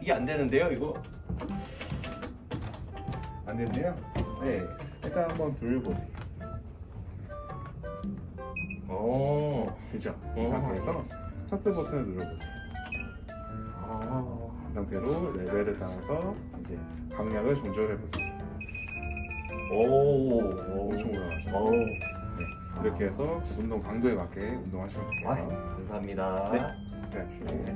이게 안 되는데요, 이거? 안 됐네요. 네. 일단 한번 돌려보세요. 오. 그죠? 어. 이 상태에서 스타트 버튼을 눌러보세요. 아. 이 상태로 레벨을 따라서 이제 강약을 조절해보세요. 오. 엄청 올라가죠. 오. 네. 이렇게 해서 운동 강도에 맞게 운동하시면 아, 돼요. 감사합니다. 네. 네.